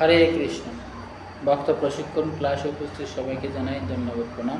হরে কৃষ্ণ। ভক্ত প্রশিক্ষণ ক্লাসে উপস্থিত সবাইকে জানাই ধন্যবাদ, প্রণাম।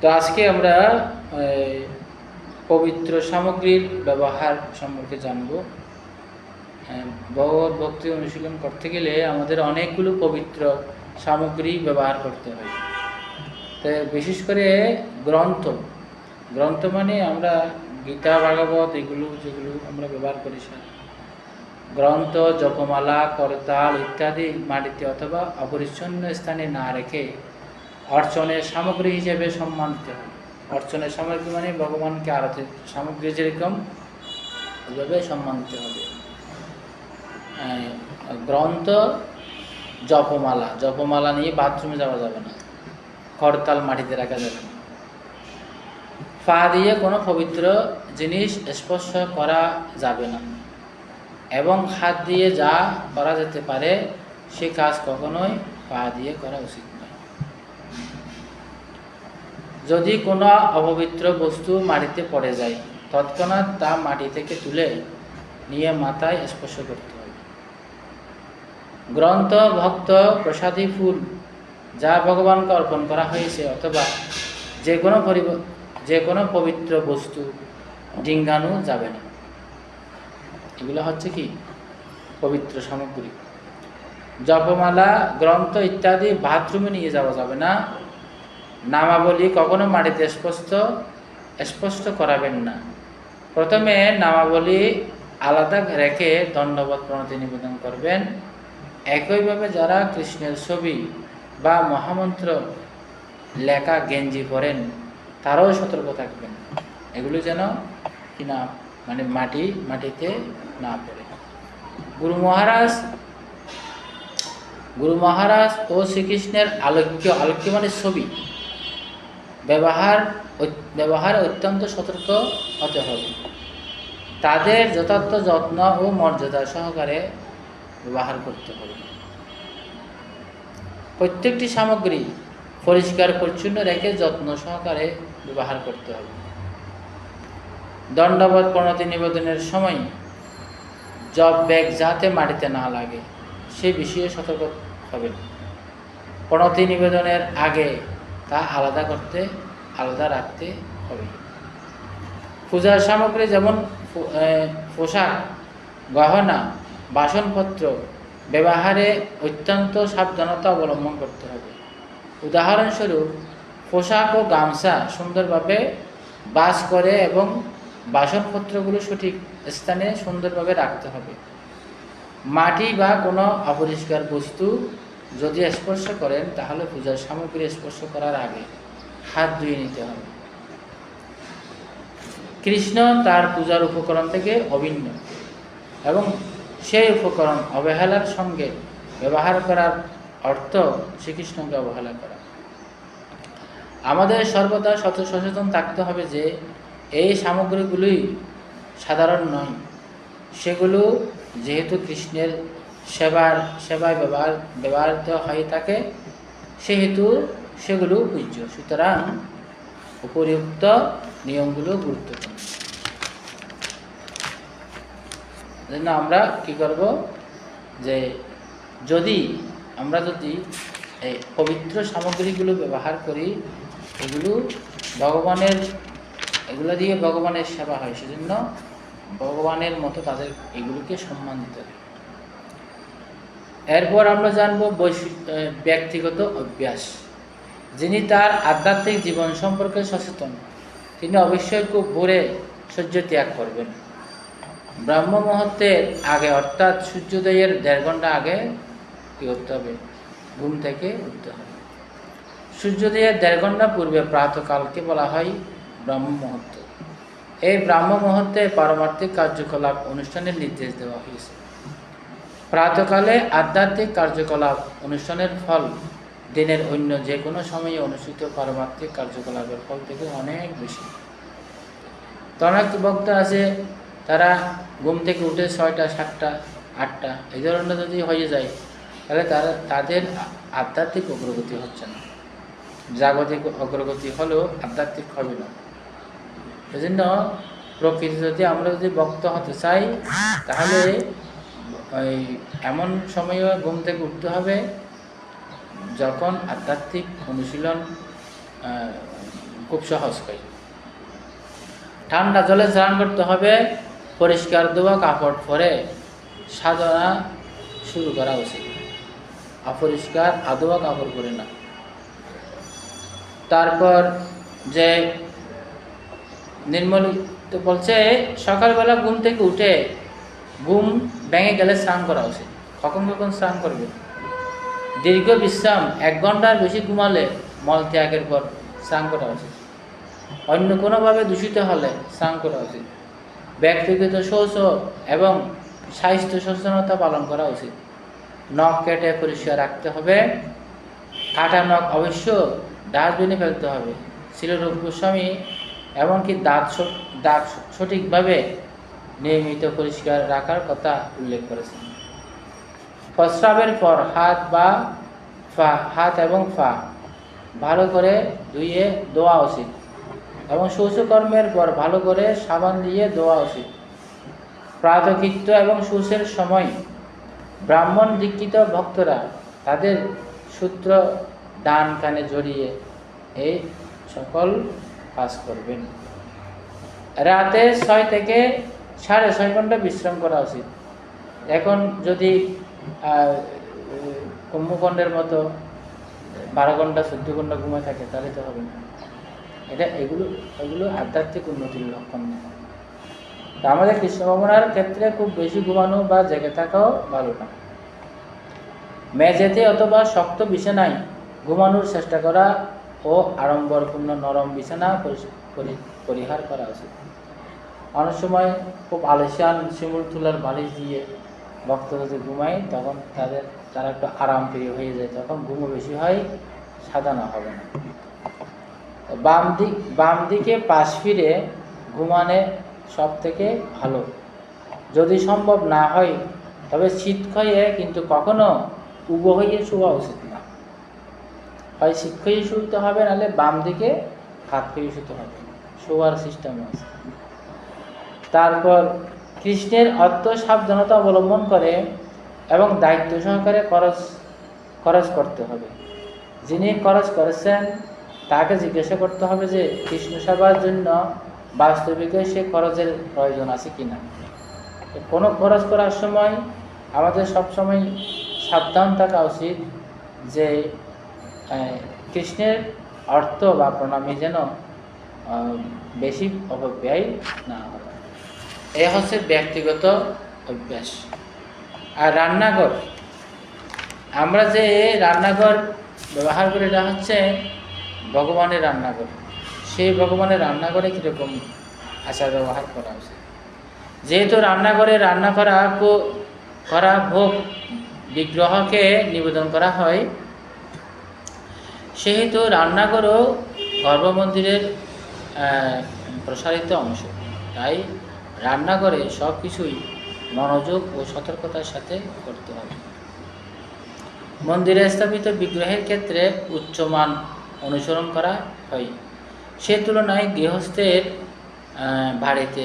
তো আজকে আমরা পবিত্র সামগ্রীর ব্যবহার সম্পর্কে জানব। ভগবত ভক্তি অনুশীলন করতে গেলে আমাদের অনেকগুলো পবিত্র সামগ্রী ব্যবহার করতে হয়। তো, বিশেষ করে গ্রন্থ। গ্রন্থ মানে আমরা গীতা, ভাগবত এগুলো যেগুলো আমরা ব্যবহার করি, স্যার। গ্রন্থ, জপমালা, করতাল ইত্যাদি মাটিতে অথবা অপরিচ্ছন্ন স্থানে না রেখে অর্চনের সামগ্রী হিসেবে সম্মান দিতে হবে অর্চনের সামগ্রী মানে ভগবানকে আরতি সামগ্রী যেরকম ওইভাবে সম্মান দিতে হবে গ্রন্থ, জপমালা জপমালা নিয়ে বাথরুমে যাওয়া যাবে না। করতাল মাটিতে রাখা যাবে না। পা দিয়ে কোনো পবিত্র জিনিস স্পর্শ করা যাবে না। এবং হাত দিয়ে যা করা যেতে পারে, সে কাজ কখনোই পা দিয়ে করা উচিত নয়। যদি কোনো অপবিত্র বস্তু মাটিতে পড়ে যায়, তৎক্ষণাৎ তা মাটি থেকে তুলে নিয়ে মাথায় স্পর্শ করতে হবে গ্রন্থ, ভক্ত, প্রসাদী ফুল যা ভগবানকে অর্পণ করা হয়েছে, অথবা যে কোনো যে কোনো পবিত্র বস্তু ডিঙ্গানো যাবে না। এগুলো হচ্ছে কি? পবিত্র সামগ্রী। জপমালা, গ্রন্থ ইত্যাদি বাথরুমে নিয়ে যাওয়া যাবে না। নামাবলী কখনো মাটিতে স্পষ্ট স্পষ্ট করাবেন না। প্রথমে নামাবলী আলাদা রেখে ধন্যবাদ প্রণতি নিবেদন করবেন। একইভাবে যারা কৃষ্ণের ছবি বা মহামন্ত্র লেখা গেঞ্জি পরেন, তারাও সতর্ক থাকবেন। এগুলো যেন কিনা মানে মাটি, মাটিতে না পড়ে। গুরু মহারাজ গুরু মহারাজ ও শ্রীকৃষ্ণের আলোক্য আলোক্য মানে ছবি ব্যবহার ব্যবহারে অত্যন্ত সতর্ক হতে হবে। তাদের যথার্থ যত্ন ও মর্যাদা সহকারে ব্যবহার করতে হবে। প্রত্যেকটি সামগ্রী পরিষ্কার, পরিচ্ছন্ন রেখে যত্ন সহকারে ব্যবহার করতে হবে। দণ্ডবোধ প্রণতি নিবেদনের সময় জব ব্যাগ যাতে মাটিতে না লাগে, সে বিষয়ে সতর্ক হবেন। প্রণতি নিবেদনের আগে তা আলাদা করতে, আলাদা রাখতে হবে। পূজার সামগ্রী যেমন পোশাক, গহনা, বাসনপত্র, ব্যবহারে অত্যন্ত সাবধানতা অবলম্বন করতে হবে। উদাহরণস্বরূপ, পোশাক ও গামছা সুন্দরভাবে বাস করে এবং বাসনপত্রগুলো সঠিক স্থানে সুন্দরভাবে রাখতে হবে। মাটি বা কোনো অপরিষ্কার বস্তু যদি স্পর্শ করেন, তাহলে পূজার সামগ্রী স্পর্শ করার আগে হাত ধুয়ে নিতে হবে। কৃষ্ণ তার পূজার উপকরণ থেকে অভিন্ন এবং সেই উপকরণ অবহেলার সঙ্গে ব্যবহার করার অর্থ শ্রীকৃষ্ণকে অবহেলা করা। আমাদের সর্বদা সচেতন থাকতে হবে যে এই সামগ্রীগুলোই সাধারণ নয়। সেগুলো যেহেতু কৃষ্ণের সেবার, সেবায় ব্যবহার, ব্যবহৃত হয়ে থাকে, সেহেতু সেগুলো পূজ্য। সুতরাং উপরিউক্ত নিয়মগুলো গুরুত্বপূর্ণ। জন্য আমরা কি করব? যে যদি আমরা যদি এই পবিত্র সামগ্রীগুলো ব্যবহার করি এগুলো ভগবানের এগুলো দিয়ে ভগবানের সেবা হয়, সেজন্য ভগবানের মতো তাদের এগুলোকে সম্মান দিতে হবে এরপর আমরা জানব ব্যক্তিগত অভ্যাস। যিনি তার আধ্যাত্মিক জীবন সম্পর্কে সচেতন, তিনি অবশ্যই খুব ভোরে সূর্য ত্যাগ করবেন। ব্রাহ্ম মুহূর্তের আগে, অর্থাৎ সূর্যোদয়ের দেড় ঘণ্টা আগে, কী করতে হবে? ঘুম থেকে উঠতে হবে। সূর্যোদয়ের দেড় ঘণ্টা পূর্বে প্রাতকালকে বলা হয় ব্রাহ্ম মুহূর্ত এই ব্রাহ্ম মুহূর্তে পারমার্থিক কার্যকলাপ অনুষ্ঠানের নির্দেশ দেওয়া হয়েছে। প্রাতকালে আধ্যাত্মিক কার্যকলাপ অনুষ্ঠানের ফল দিনের অন্য যে কোনো সময়ে অনুষ্ঠিত পারমার্থিক কার্যকলাপের ফল থেকে অনেক বেশি। তনাক ভক্ত আছে, তারা ঘুম থেকে উঠে ছয়টা, সাতটা, আটটা, এই ধরনের যদি হয়ে যায়, তাহলে তারা, তাদের আধ্যাত্মিক অগ্রগতি হচ্ছে না। জাগতিক অগ্রগতি হলেও আধ্যাত্মিক হবে না। সেজন্য প্রকৃতি যদি আমরা যদি ভক্ত হতে চাই, তাহলে ওই এমন সময়ও ঘুম থেকে উঠতে হবে, যখন আধ্যাত্মিক অনুশীলন খুব সহজ হয়। ঠান্ডা জলে স্নান করতে হবে, পরিষ্কার দেওয়া কাপড় পরে সাধনা শুরু করা উচিত। অপরিষ্কার আদোয়া কাপড় পরে না। তারপর যে নির্মল তো বলছে, সকালবেলা ঘুম থেকে উঠে ঘুম ভেঙে গেলে স্নান করা উচিত। কখন কখন স্নান করবে? দীর্ঘ বিশ্রাম, এক ঘণ্টার বেশি ঘুমালে মল ত্যাগের পর স্নান করা উচিত। অন্য কোনোভাবে দূষিত হলে স্নান করা উচিত। ব্যক্তিগত শৌচ এবং স্বাস্থ্য সচেতনতা পালন করা উচিত। নখ কেটে পরিষ্কার রাখতে হবে। কাটা নখ অবশ্য ডাস্টবিনে ফেলতে হবে। শিলরূপ গোস্বামী এমনকি দাঁত দাঁত সঠিকভাবে নিয়মিত পরিষ্কার রাখার কথা উল্লেখ করেছেন। প্রস্রাবের পর হাত বা ফা, হাত এবং ফা ভালো করে ধুয়ে ধোয়া উচিত এবং শৌচকর্মের পর ভালো করে সাবান দিয়ে ধোয়া উচিত। প্রাতকৃত্য এবং শৌচের সময় ব্রাহ্মণ দীক্ষিত ভক্তরা তাদের সূত্র ডান কানে জড়িয়ে এই সকল কাজ করবেন। রাতে ছয় থেকে সাড়ে ছয় ঘণ্টা বিশ্রাম করা উচিত। এখন যদি আহ, কুম্ভখণ্ডের মতো বারো ঘণ্টা চোদ্দ ঘণ্টা ঘুমে থাকে তাহলে তো হবে না। এটা এগুলো এগুলো আধ্যাত্মিক উন্নতির লক্ষণ। না তা আমাদের কৃষ্ণ ক্ষেত্রে খুব বেশি ঘুমানো বা জেগে থাকাও ভালো না। মেঝেতে অথবা শক্ত বিছানায় ঘুমানোর চেষ্টা করা ও আড়ম্বরপূর্ণ নরম বিছানা পরি- পরিহার করা উচিত। অনেক সময় খুব আলিশান শিমুল তুলার বালিশ দিয়ে ভক্ত যদি ঘুমায়, তখন তাদের, তারা একটু আরাম প্রিয় হয়ে যায়। তখন ঘুমো বেশি হয় সাদানো হবে না। বাম দিক, বাম দিকে পাশ ফিরে ঘুমানে সব থেকে ভালো। যদি সম্ভব না হয়, তবে শীত খয়ে কিন্তু কখনো উবো হয়ে শোয়া উচিত না। হয় শীত খয়ে শুতে হবে, নাহলে বাম দিকে হাত খয়ে শুতে হবে। শোয়ার সিস্টেম আছে। তারপর কৃষ্ণের অর্থ সাবধানতা অবলম্বন করে এবং দায়িত্ব সহকারে খরচ খরচ করতে হবে। যিনি খরচ করেছেন, তাকে জিজ্ঞাসা করতে হবে যে, কৃষ্ণ সেবার জন্য বাস্তবিকে সে খরচের প্রয়োজন আছে কিনা? কোনো খরচ করার সময় আমাদের সবসময় সাবধান থাকা উচিত যে কৃষ্ণের অর্থ বা প্রণামী যেন বেশি অপব্যয় না হয়। এ হচ্ছে ব্যক্তিগত অভ্যাস। আর রান্নাঘর। আমরা যে রান্নাঘর ব্যবহার করি, এটা হচ্ছে ভগবানের রান্নাঘর। সেই ভগবানের রান্নাঘরে কীরকম আচার ব্যবহার করা উচিত যেহেতু রান্নাঘরে রান্না করা করা ভোগ বিগ্রহকে নিবেদন করা হয় সেহেতু রান্নাঘরও গর্ভমন্দিরের প্রসারিত অংশ। তাই রান্নাঘরে সব কিছুই মনোযোগ ও সতর্কতার সাথে করতে হবে। মন্দিরে স্থাপিত বিগ্রহের ক্ষেত্রে উচ্চমান অনুসরণ করা হয়। সে তুলনায় গৃহস্থের বাড়িতে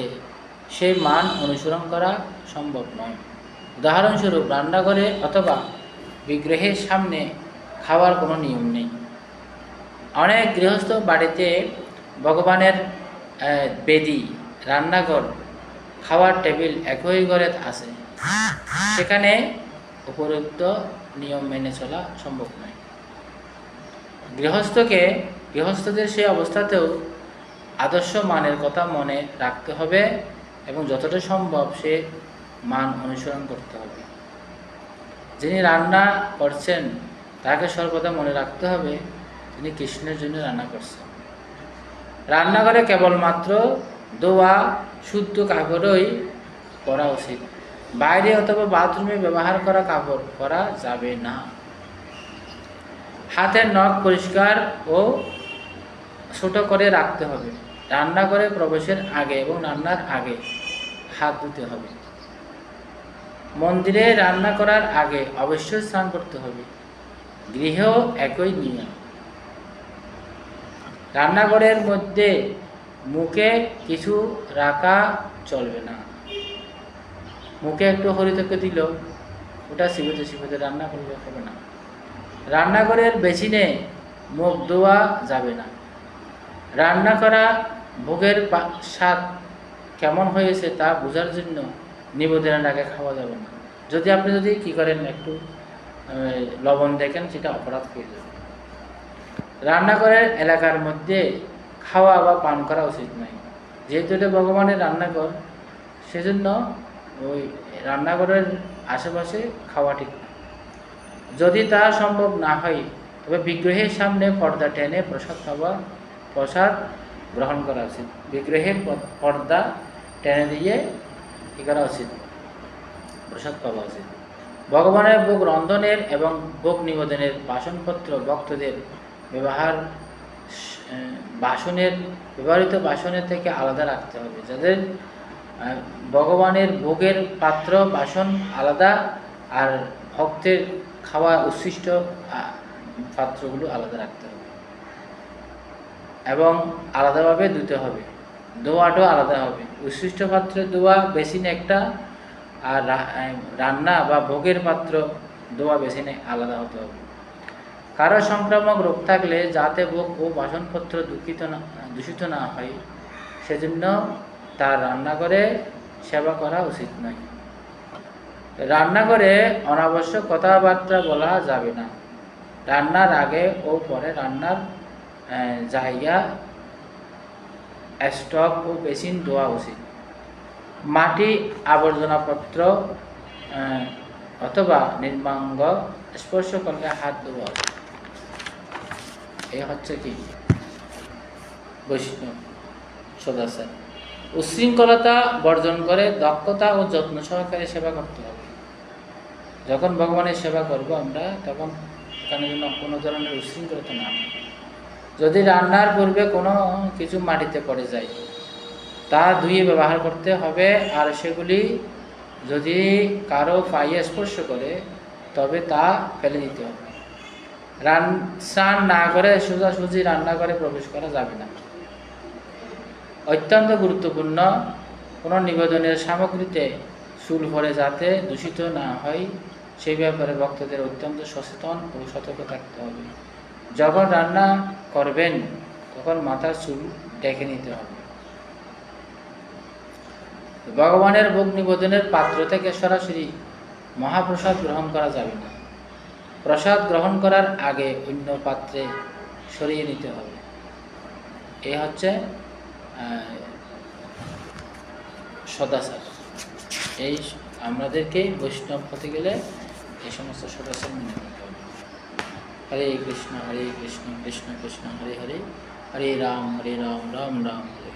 সেই মান অনুসরণ করা সম্ভব নয়। উদাহরণস্বরূপ, রান্নাঘরে অথবা বিগ্রহের সামনে খাওয়ার কোনো নিয়ম নেই। অনেক গৃহস্থ বাড়িতে ভগবানের বেদি, রান্নাঘর, খাওয়ার টেবিল একই ঘরে আছে। সেখানে উপরোক্ত নিয়ম মেনে চলা সম্ভব নয়। গৃহস্থকে, গৃহস্থদের সেই অবস্থাতেও আদর্শ মানের কথা মনে রাখতে হবে এবং যতটা সম্ভব সে মান অনুসরণ করতে হবে। যিনি রান্না করছেন, তাকে সর্বদা মনে রাখতে হবে তিনি কৃষ্ণের জন্য রান্না করছেন। রান্নাঘরে কেবলমাত্র দোয়া, শুদ্ধ কাপড়ই পরা উচিত। বাইরে অথবা বাথরুমে ব্যবহার করা কাপড় পরা যাবে না। হাতের নখ পরিষ্কার ও ছোট করে রাখতে হবে। রান্নাঘরে প্রবেশের আগে এবং রান্নার আগে হাত ধুতে হবে। মন্দিরে রান্না করার আগে অবশ্যই স্নান করতে হবে। গৃহেও একই নিয়ম। রান্নাঘরের মধ্যে মুখে কিছু রাখা চলবে না। মুখে একটু হরিতকে দিল, ওটা শিবতে শিবতে রান্না করলে হবে না। রান্নাঘরের বেসিনে মুখ ধোয়া যাবে না। রান্না করা ভোগের স্বাদ কেমন হয়েছে তা বোঝার জন্য নিবেদনের আগে খাওয়া যাবে না। যদি আপনি যদি কি করেন একটু লবণ দেখেন, সেটা অপরাধ হয়ে যাবে। রান্নাঘরের এলাকার মধ্যে খাওয়া বা পান করা উচিত নয়। যেহেতু এটা ভগবানের রান্নাঘর, সেজন্য ওই রান্নাঘরের আশেপাশে খাওয়া ঠিক না। যদি তা সম্ভব না হয়, তবে বিগ্রহের সামনে পর্দা টেনে প্রসাদ খাওয়া, প্রসাদ গ্রহণ করা উচিত। বিগ্রহের পর্দা টেনে দিয়ে কী করা উচিত? প্রসাদ পাওয়া উচিত। ভগবানের ভোগ রন্ধনের এবং ভোগ নিবেদনের বাসনপত্র ভক্তদের ব্যবহার, বাসনের, ব্যবহৃত বাসনের থেকে আলাদা রাখতে হবে। যাদের ভগবানের ভোগের পাত্র, বাসন আলাদা আর ভক্তের খাওয়া উচ্ছিষ্ট পাত্রগুলো আলাদা রাখতে হবে। এবং আলাদাভাবে ধুতে হবে। দোয়াটাও আলাদা হবে। উচ্ছিষ্ট পাত্রের দোয়া বেসিন একটা আর রান্না বা ভোগের পাত্র, দোয়া বেসিনে আলাদা হতে হবে। কারও সংক্রামক রোগ থাকলে যাতে ভোগ ও বাসনপত্র দূষিত না দূষিত না হয়, সেজন্য তার রান্নাঘরে সেবা করা উচিত নয়। রান্নাঘরে অনাবশ্যক কথাবার্তা বলা যাবে না। রান্নার আগে ও পরে রান্নার জায়গা, স্টক ও বেসিন ধোয়া উচিত। মাটি আবর্জনাপত্র অথবা নির্মাঙ্গ স্পর্শ করলে হাত ধোয়া উচিত। এই হচ্ছে কি? বৈষ্ণব সদাচার। উশৃঙ্খলতা বর্জন করে দক্ষতা ও যত্ন সহকারে সেবা করতে হবে। যখন ভগবানের সেবা করব আমরা, তখন এখানে যেন কোনো ধরনের উশৃঙ্খলতা না যদি রান্নার পূর্বে কোনো কিছু মাটিতে পড়ে যায়, তা ধুয়ে ব্যবহার করতে হবে আর সেগুলি যদি কারও পায়ে স্পর্শ করে, তবে তা ফেলে দিতে হবে। রান স্নান না করে সোজাসুজি রান্নাঘরে প্রবেশ করা যাবে না। অত্যন্ত গুরুত্বপূর্ণ কোনো নিবেদনের সামগ্রীতে চুল ভরে যাতে দূষিত না হয় সেই ব্যাপারে ভক্তদের অত্যন্ত সচেতন ও সতর্ক থাকতে হবে। যখন রান্না করবেন, তখন মাথার চুল ডেকে নিতে হবে। ভগবানের ভোগ নিবেদনের পাত্র থেকে সরাসরি মহাপ্রসাদ গ্রহণ করা যাবে না। প্রসাদ গ্রহণ করার আগে অন্য পাত্রে সরিয়ে নিতে হবে। এ হচ্ছে সদাচার। এই আমাদেরকে বৈষ্ণব হতে গেলে এই সমস্ত সদাচার মেনে নিতে হবে। হরে কৃষ্ণ হরে কৃষ্ণ কৃষ্ণ কৃষ্ণ, হরে হরে হরে রাম হরে রাম রাম রাম হরে।